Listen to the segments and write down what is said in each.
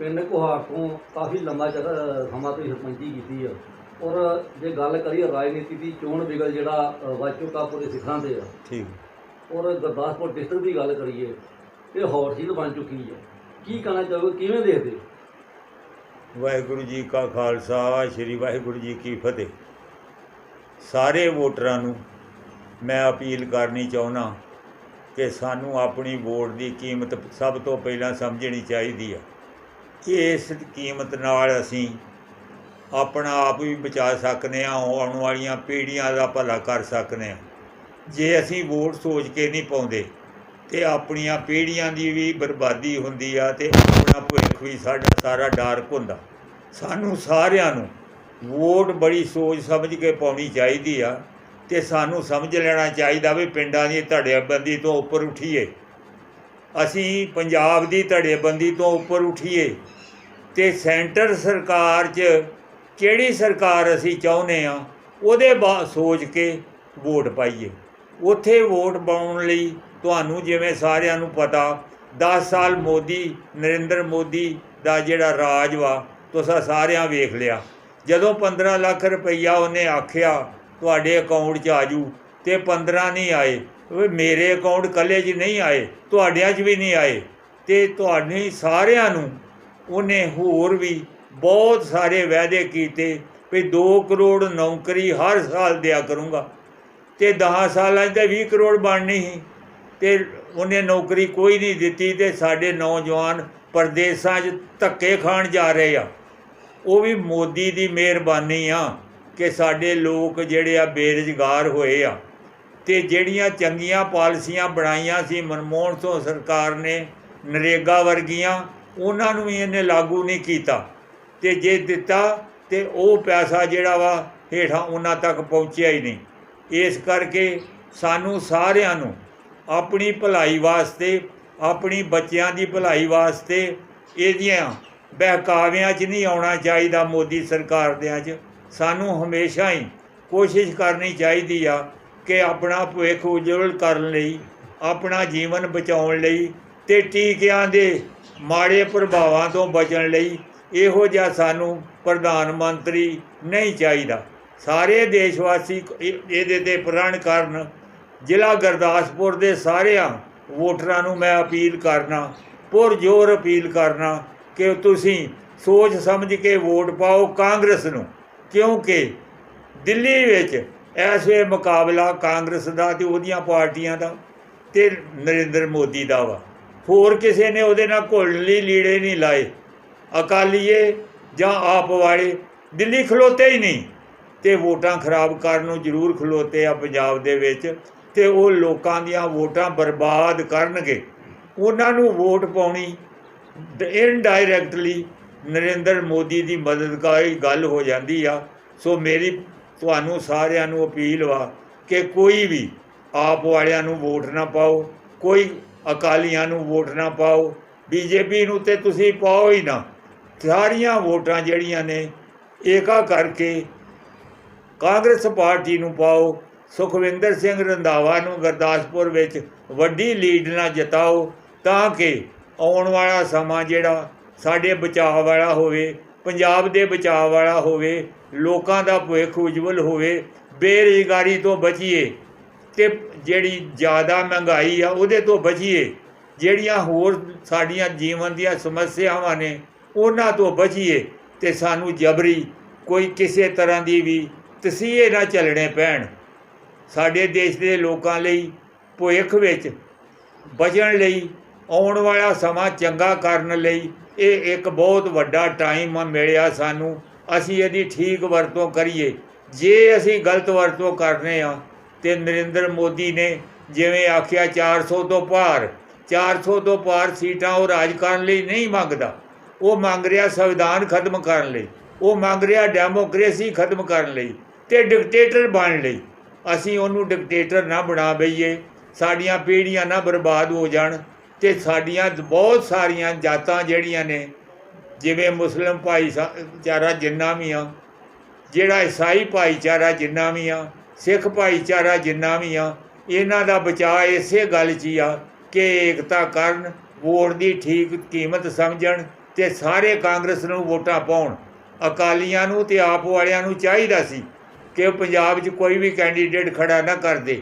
ਪਿੰਡ ਕੁਹਾਰ ਤੋਂ ਕਾਫੀ ਲੰਮਾ ਸਮਾਂ ਤੋਂ ਸਰਪੰਚੀ ਕੀਤੀ ਆ। ਔਰ ਜੇ ਗੱਲ ਕਰੀਏ ਰਾਜਨੀਤੀ ਦੀ ਚੋਣ ਵਿਗਲ ਜਿਹੜਾ ਅ, ਵੱਜ ਚੁੱਕਾ ਪੂਰੇ ਸਿੱਖਾਂ ਦੇ ਆ। ਠੀਕ। ਔਰ ਗੁਰਦਾਸਪੁਰ ਡਿਸਟ੍ਰਿਕਟ ਦੀ ਗੱਲ ਕਰੀਏ ਇਹ ਹੌਟ ਸੀਟ ਬਣ ਚੁੱਕੀ ਹੈ ਕੀ ਕਹਿਣਾ ਚਾਹੋਗੇ? ਕਿਵੇਂ ਦੇਖਦੇ? ਵਾਹਿਗੁਰੂ ਜੀ ਕਾ ਖਾਲਸਾ ਸ੍ਰੀ ਵਾਹਿਗੁਰੂ ਜੀ ਕੀ ਫਤਿਹ। ਸਾਰੇ ਵੋਟਰਾਂ ਨੂੰ ਮੈਂ ਅਪੀਲ ਕਰਨੀ ਚਾਹੁੰਦਾ ਕਿ ਸਾਨੂੰ ਆਪਣੀ ਵੋਟ ਦੀ ਕੀਮਤ ਸਭ ਤੋਂ ਪਹਿਲਾਂ ਸਮਝਣੀ ਚਾਹੀਦੀ ਹੈ ਇਸ ਕੀਮਤ ਨਾਲ ਅਸੀਂ ਆਪਣਾ ਆਪ ਵੀ ਬਚਾ ਸਕਨੇ ਹਾਂ, ਆਉਣ ਵਾਲੀਆਂ ਪੀੜ੍ਹੀਆਂ ਦਾ ਭਲਾ ਕਰ ਸਕਨੇ ਹਾਂ। ਜੇ ਅਸੀਂ ਵੋਟ ਸੋਚ ਕੇ ਨਹੀਂ ਪਾਉਂਦੇ ਤੇ ਆਪਣੀਆਂ ਪੀੜ੍ਹੀਆਂ ਦੀ ਵੀ ਬਰਬਾਦੀ ਹੁੰਦੀ ਆ ਤੇ ਆਪਣਾ ਭਵਿੱਖ ਵੀ ਸਾਡਾ ਸਾਰਾ ਡਾਰਕ ਹੁੰਦਾ। ਸਾਨੂੰ ਸਾਰਿਆਂ ਨੂੰ ਵੋਟ ਬੜੀ ਸੋਚ ਸਮਝ ਕੇ ਪਾਉਣੀ ਚਾਹੀਦੀ ਆ ਤੇ ਸਾਨੂੰ ਸਮਝ ਲੈਣਾ ਚਾਹੀਦਾ ਵੀ ਪਿੰਡਾਂ ਦੀ ਧੜੇਬੰਦੀ ਤੋਂ ਉੱਪਰ ਉੱਠੀਏ। ਅਸੀਂ ਪੰਜਾਬ ਦੀ ਧੜੇਬੰਦੀ ਤੋਂ ਉੱਪਰ ਉਠੀਏ ਤੇ ਸੈਂਟਰ ਸਰਕਾਰ 'ਚ ਕਿਹੜੀ ਸਰਕਾਰ ਅਸੀਂ ਚਾਹੁੰਦੇ ਆ ਉਹਦੇ ਬਾ, ਸੋਚ ਕੇ ਵੋਟ ਪਾਈਏ। ਉੱਥੇ ਵੋਟ ਪਾਉਣ ਲਈ ਤੁਹਾਨੂੰ ਜਿਵੇਂ ਸਾਰਿਆਂ ਨੂੰ ਪਤਾ 10 ਸਾਲ ਮੋਦੀ, ਨਰਿੰਦਰ ਮੋਦੀ ਦਾ ਜਿਹੜਾ ਰਾਜ ਵਾ, ਤੁਸੀਂ ਸਾਰਿਆਂ ਵੇਖ ਲਿਆ। ਜਦੋਂ 15 ਲੱਖ ਰੁਪਈਆ ਉਹਨੇ ਆਖਿਆ, ਤੁਹਾਡੇ ਅਕਾਊਂਟ 'ਚ ਆਜੂ ਤੇ 15 ਨਹੀਂ ਆਏ ਉਹ ਮੇਰੇ ਅਕਾਊਂਟ ਕੱਲੇ 'ਚ ਨਹੀਂ ਆਏ, ਤੁਹਾਡਿਆਂ 'ਚ ਵੀ ਨਹੀਂ ਆਏ। ਤੇ ਤੁਹਾਡੇ ਸਾਰਿਆਂ ਨੂੰ ਉਹਨੇ ਹੋਰ ਵੀ ਬਹੁਤ ਸਾਰੇ ਵਾਅਦੇ ਕੀਤੇ ਵੀ 2 ਕਰੋੜ ਨੌਕਰੀ ਹਰ ਸਾਲ ਦਿਆ ਕਰੂੰਗਾ। ਤੇ 10 ਸਾਲਾਂ 'ਚ ਤਾਂ 20 ਕਰੋੜ ਬਣਨੀ ਸੀ। ਤੇ ਉਹਨੇ ਨੌਕਰੀ ਕੋਈ ਨਹੀਂ ਦਿੱਤੀ ਤੇ ਸਾਡੇ ਨੌਜਵਾਨ ਪਰਦੇਸਾਂ 'ਚ ਧੱਕੇ ਖਾਣ ਜਾ ਰਹੇ ਆ। ਉਹ ਵੀ ਮੋਦੀ ਦੀ ਮਿਹਰਬਾਨੀ ਆ ਕਿ ਸਾਡੇ ਲੋਕ ਜਿਹੜੇ ਆ ਬੇਰੁਜ਼ਗਾਰ ਹੋਏ ਆ। ਤੇ ਜਿਹੜੀਆਂ ਚੰਗੀਆਂ ਪਾਲਿਸੀਆਂ ਬਣਾਈਆਂ ਸੀ ਮਨਮੋਹਨ ਸਿੰਘ ਸਰਕਾਰ ਨੇ, ਨਰੇਗਾ ਵਰਗੀਆਂ, ਉਹਨਾਂ ਨੂੰ ਵੀ ਇਹਨੇ ਲਾਗੂ ਨਹੀਂ ਕੀਤਾ। ਤੇ ਜੇ ਦਿੱਤਾ, ਤੇ ਉਹ ਪੈਸਾ ਜਿਹੜਾ ਵਾ ਹੇਠਾਂ ਉਹਨਾਂ ਤੱਕ ਪਹੁੰਚਿਆ ਹੀ ਨਹੀਂ। ਇਸ ਕਰਕੇ ਸਾਨੂੰ ਸਾਰਿਆਂ ਨੂੰ ਆਪਣੀ ਭਲਾਈ ਵਾਸਤੇ, ਆਪਣੀ ਬੱਚਿਆਂ ਦੀ ਭਲਾਈ ਵਾਸਤੇ ਇਹਦੀਆਂ ਬਹਿਕਾਵਿਆਂ 'ਚ ਨਹੀਂ ਆਉਣਾ ਚਾਹੀਦਾ ਮੋਦੀ ਸਰਕਾਰ ਦਿਆਂ 'ਚ ਸਾਨੂੰ ਹਮੇਸ਼ਾ ਹੀ ਕੋਸ਼ਿਸ਼ ਕਰਨੀ ਚਾਹੀਦੀ ਆ ਕਿ ਆਪਣਾ ਭਵਿੱਖ ਉਜਵਲ ਕਰਨ ਲਈ, ਆਪਣਾ ਜੀਵਨ ਬਚਾਉਣ ਲਈ ਤੇ ਟੀਕਿਆਂ ਦੇ ਮਾੜੇ ਪ੍ਰਭਾਵਾਂ ਤੋਂ ਬਚਣ ਲਈ ਇਹੋ ਜਿਹਾ ਸਾਨੂੰ ਪ੍ਰਧਾਨ ਮੰਤਰੀ ਨਹੀਂ ਚਾਹੀਦਾ। ਸਾਰੇ ਦੇਸ਼ ਵਾਸੀ ਇਹਦੇ ਤੇ ਪ੍ਰਣ ਕਰਨ। ਜ਼ਿਲ੍ਹਾ ਗੁਰਦਾਸਪੁਰ ਦੇ ਸਾਰਿਆਂ ਵੋਟਰਾਂ ਨੂੰ ਮੈਂ ਅਪੀਲ ਕਰਨਾ, ਪੁਰਜੋਰ ਅਪੀਲ ਕਰਨਾ ਕਿ ਤੁਸੀਂ ਸੋਚ ਸਮਝ ਕੇ ਵੋਟ ਪਾਓ ਕਾਂਗਰਸ ਨੂੰ। ਕਿਉਂਕਿ ਦਿੱਲੀ ਵਿੱਚ ਇਸ ਵੇ ਮੁਕਾਬਲਾ ਕਾਂਗਰਸ ਦਾ ਤੇ ਉਹਦੀਆਂ ਪਾਰਟੀਆਂ ਦਾ ਤੇ ਨਰਿੰਦਰ ਮੋਦੀ ਦਾ ਵਾ। ਹੋਰ ਕਿਸੇ ਨੇ ਉਹਦੇ ਨਾਲ ਘੁਲਣ ਲਈ ਲੀੜੇ ਨਹੀਂ ਲਾਏ। ਅਕਾਲੀਏ ਜਾਂ ਆਪ ਵਾਲੇ, ਦਿੱਲੀ ਖਲੋਤੇ ਹੀ ਨਹੀਂ। ਤੇ ਵੋਟਾਂ ਖਰਾਬ ਕਰਨ ਨੂੰ ਜ਼ਰੂਰ ਖਲੋਤੇ ਆ ਪੰਜਾਬ ਦੇ ਵਿੱਚ ਤੇ ਉਹ ਲੋਕਾਂ ਦੀਆਂ ਵੋਟਾਂ ਬਰਬਾਦ ਕਰਨਗੇ। ਉਹਨਾਂ ਨੂੰ ਵੋਟ ਪਾਉਣੀ ਇਨਡਾਇਰੈਕਟਲੀ ਨਰਿੰਦਰ ਮੋਦੀ ਦੀ ਮਦਦਗਾਰੀ ਗੱਲ ਹੋ ਜਾਂਦੀ ਆ। ਸੋ ਮੇਰੀ ਤੁਹਾਨੂੰ ਸਾਰਿਆਂ ਨੂੰ ਅਪੀਲ ਵਾ ਕਿ ਕੋਈ ਵੀ ਆਪ ਵਾਲਿਆਂ ਨੂੰ ਵੋਟ ਨਾ ਪਾਓ, ਕੋਈ ਅਕਾਲੀਆਂ ਨੂੰ ਵੋਟ ਨਾ ਪਾਓ, ਬੀਜੇਪੀ ਨੂੰ ਤੇ ਤੁਸੀਂ ਪਾਓ ਹੀ ਨਾ। ਸਾਰੀਆਂ ਵੋਟਾਂ ਜਿਹੜੀਆਂ ਨੇ, ਏਕਾ ਕਰਕੇ ਕਾਂਗਰਸ ਪਾਰਟੀ ਨੂੰ ਪਾਓ, ਸੁਖਵਿੰਦਰ ਸਿੰਘ ਰੰਧਾਵਾ ਨੂੰ ਗੁਰਦਾਸਪੁਰ ਵਿੱਚ ਵੱਡੀ ਲੀਡ ਨਾਲ ਜਿਤਾਓ, ਤਾਂ ਕਿ ਆਉਣ ਵਾਲਾ ਸਮਾਂ ਜਿਹੜਾ ਸਾਡੇ ਬਚਾਅ ਵਾਲਾ ਹੋਵੇ ਪੰਜਾਬ ਦੇ ਬਚਾਅ ਵਾਲਾ ਹੋਵੇ, ਲੋਕਾਂ ਦਾ ਭਵਿੱਖ ਉਜਵਲ ਹੋਵੇ, ਬੇਰੁਜ਼ਗਾਰੀ ਤੋਂ ਬਚੀਏ ਤੇ ਜਿਹੜੀ ਜ਼ਿਆਦਾ ਮਹਿੰਗਾਈ ਆ ਉਹਦੇ ਤੋਂ ਬਚੀਏ, ਜਿਹੜੀਆਂ ਹੋਰ ਸਾਡੀਆਂ ਜੀਵਨ ਦੀਆਂ ਸਮੱਸਿਆਵਾਂ ਨੇ ਉਹਨਾਂ ਤੋਂ ਬਚੀਏ ਤੇ ਸਾਨੂੰ ਜਬਰੀ ਕੋਈ ਕਿਸੇ ਤਰ੍ਹਾਂ ਦੀ ਵੀ ਤਸੀਹੇ ਨਾ ਚੱਲਣੇ ਪੈਣ। ਸਾਡੇ ਦੇਸ਼ ਦੇ ਲੋਕਾਂ ਲਈ ਭਵਿੱਖ ਵਿੱਚ ਬਚਣ ਲਈ ਆਉਣ ਵਾਲਾ ਸਮਾਂ ਚੰਗਾ ਕਰਨ ਲਈ ਇਹ ਇੱਕ ਬਹੁਤ ਵੱਡਾ ਟਾਈਮ ਮਿਲਿਆ ਸਾਨੂੰ। ਅਸੀਂ ਇਹਦੀ ਠੀਕ ਵਰਤੋਂ ਕਰੀਏ। ਜੇ ਅਸੀਂ ਗਲਤ ਵਰਤੋਂ ਕਰਨੇ ਆ, ਤੇ ਨਰਿੰਦਰ ਮੋਦੀ ਨੇ ਜਿਵੇਂ ਆਖਿਆ 400 ਤੋਂ ਪਾਰ 400 ਤੋਂ ਪਾਰ ਸੀਟਾਂ ਉਹ ਰਾਜ ਕਰਨ ਲਈ ਨਹੀਂ ਮੰਗਦਾ। ਉਹ ਮੰਗ ਰਿਹਾ ਸੰਵਿਧਾਨ ਖਤਮ ਕਰਨ ਲਈ। ਉਹ ਮੰਗ ਰਿਹਾ ਡੈਮੋਕ੍ਰੇਸੀ ਖਤਮ ਕਰਨ ਲਈ ਤੇ ਡਿਕਟੇਟਰ ਬਣ ਲਈ। ਅਸੀਂ ਉਹਨੂੰ ਡਿਕਟੇਟਰ ਨਾ ਬਣਾ ਬਈਏ। ਸਾਡੀਆਂ ਪੀੜ੍ਹੀਆਂ ਨਾ ਬਰਬਾਦ ਹੋ ਜਾਣ। ਤੇ ਸਾਡੀਆਂ ਬਹੁਤ ਸਾਰੀਆਂ ਜਾਤਾਂ ਜਿਹੜੀਆਂ ਨੇ, ਜਿਵੇਂ ਮੁਸਲਮ ਭਾਈਚਾਰਾ ਜਿੰਨਾ ਵੀ ਆ, ਜਿਹੜਾ ਈਸਾਈ ਭਾਈਚਾਰਾ ਜਿੰਨਾ ਵੀ ਆ, ਸਿੱਖ ਭਾਈਚਾਰਾ ਜਿੰਨਾ ਵੀ ਆ, ਇਹਨਾਂ ਦਾ ਬਚਾਅ ਇਸੇ ਗੱਲ 'ਚ ਹੀ ਆ ਕਿ ਏਕਤਾ ਕਰਨ, ਵੋਟ ਦੀ ਠੀਕ ਕੀਮਤ ਸਮਝਣ ਤੇ ਸਾਰੇ ਕਾਂਗਰਸ ਨੂੰ ਵੋਟਾਂ ਪਾਉਣ। ਅਕਾਲੀਆਂ ਨੂੰ ਤੇ ਆਪ ਵਾਲਿਆਂ ਨੂੰ ਚਾਹੀਦਾ ਸੀ ਕਿ ਉਹ ਪੰਜਾਬ 'ਚ ਕੋਈ ਵੀ ਕੈਂਡੀਡੇਟ ਖੜਾ ਨਾ ਕਰਦੇ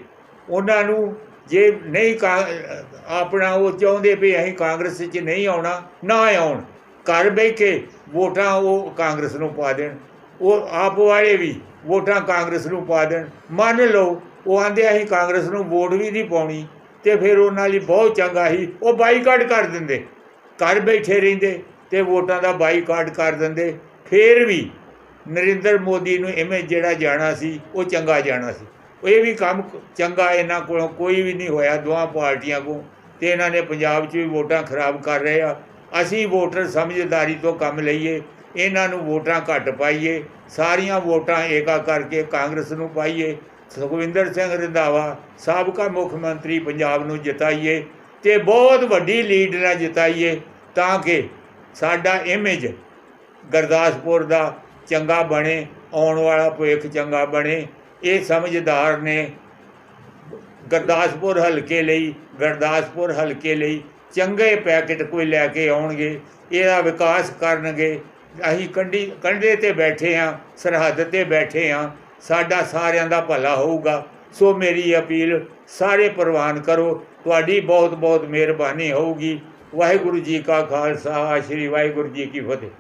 ਉਹਨਾਂ ਨੂੰ ਜੇ ਨਹੀਂ ਕਾਂ- ਆਪਣਾ ਉਹ ਚਾਹੁੰਦੇ ਵੀ ਅਸੀਂ ਕਾਂਗਰਸ 'ਚ ਨਹੀਂ ਆਉਣਾ, ਨਾ ਆਉਣ, ਘਰ ਬਹਿ ਕੇ ਵੋਟਾਂ ਉਹ ਕਾਂਗਰਸ ਨੂੰ ਪਾ ਦੇਣ। ਉਹ ਆਪ ਵਾਲੇ ਵੀ ਵੋਟਾਂ ਕਾਂਗਰਸ ਨੂੰ ਪਾ ਦੇਣ। ਮੰਨ ਲਓ, ਉਹ ਆਂਦੇ ਅਸੀਂ ਕਾਂਗਰਸ ਨੂੰ ਵੋਟ ਵੀ ਨਹੀਂ ਪਾਉਣੀ, ਤੇ ਫਿਰ ਉਹਨਾਂ ਲਈ ਬਹੁਤ ਚੰਗਾ ਸੀ, ਉਹ ਬਾਈਕਾਟ ਕਰ ਦਿੰਦੇ। ਘਰ ਬੈਠੇ ਰਹਿੰਦੇ ਤੇ ਵੋਟਾਂ ਦਾ ਬਾਈਕਾਟ ਕਰ ਦਿੰਦੇ। ਫਿਰ ਵੀ ਨਰਿੰਦਰ ਮੋਦੀ ਨੂੰ ਇਵੇਂ ਜਿਹੜਾ ਜਾਣਾ ਸੀ, ਉਹ ਚੰਗਾ ਜਾਣਾ ਸੀ। ਇਹ ਵੀ ਕੰਮ ਚੰਗਾ ਇਹਨਾਂ ਕੋਲੋਂ, ਕੋਈ ਵੀ ਨਹੀਂ ਹੋਇਆ, ਦੋਹਾਂ ਪਾਰਟੀਆਂ ਕੋਲ। ਤੇ ਇਹਨਾਂ ਨੇ ਪੰਜਾਬ 'ਚ ਵੀ ਵੋਟਾਂ ਖਰਾਬ ਕਰ ਰਹੇ ਆ। ਅਸੀਂ ਵੋਟਰ ਸਮਝਦਾਰੀ ਤੋਂ ਕੰਮ ਲਈਏ, ਇਹਨਾਂ ਨੂੰ ਵੋਟਾਂ ਘੱਟ ਪਾਈਏ, ਸਾਰੀਆਂ ਵੋਟਾਂ ਏਕਾ ਕਰਕੇ ਕਾਂਗਰਸ ਨੂੰ ਪਾਈਏ, ਸੁਖਵਿੰਦਰ ਸਿੰਘ ਰੰਧਾਵਾ ਸਾਬਕਾ ਮੁੱਖ ਮੰਤਰੀ ਪੰਜਾਬ ਨੂੰ ਜਿਤਾਈਏ ਤੇ ਬਹੁਤ ਵੱਡੀ ਲੀਡ ਨਾਲ ਜਿਤਾਈਏ ਤਾਂ ਕਿ ਸਾਡਾ ਇਮੇਜ ਗੁਰਦਾਸਪੁਰ ਦਾ ਚੰਗਾ ਬਣੇ, ਆਉਣ ਵਾਲਾ ਭਵਿੱਖ ਚੰਗਾ ਬਣੇ। ਇਹ ਸਮਝਦਾਰ ਨੇ ਗੁਰਦਾਸਪੁਰ ਹਲਕੇ ਲਈ, ਗੁਰਦਾਸਪੁਰ ਹਲਕੇ ਲਈ ਚੰਗੇ ਪੈਕੇਟ ਕੋਈ ਲੈ ਕੇ ਆਉਣਗੇ, ਇਹਦਾ ਵਿਕਾਸ ਕਰਨਗੇ। ਅਸੀਂ ਕੰਢੀ, ਕੰਢੇ ਤੇ ਬੈਠੇ ਹਾਂ, ਸਰਹੱਦ ਤੇ ਬੈਠੇ ਹਾਂ, ਸਾਡਾ ਸਾਰਿਆਂ ਦਾ ਭਲਾ ਹੋਊਗਾ। ਸੋ ਮੇਰੀ ਅਪੀਲ, ਸਾਰੇ ਪ੍ਰਵਾਨ ਕਰੋ, ਤੁਹਾਡੀ ਬਹੁਤ ਬਹੁਤ ਮਿਹਰਬਾਨੀ ਹੋਊਗੀ। ਵਾਹਿਗੁਰੂ ਜੀ ਕਾ ਖਾਲਸਾ, ਸ੍ਰੀ ਵਾਹਿਗੁਰੂ ਜੀ ਕੀ ਫਤਿਹ।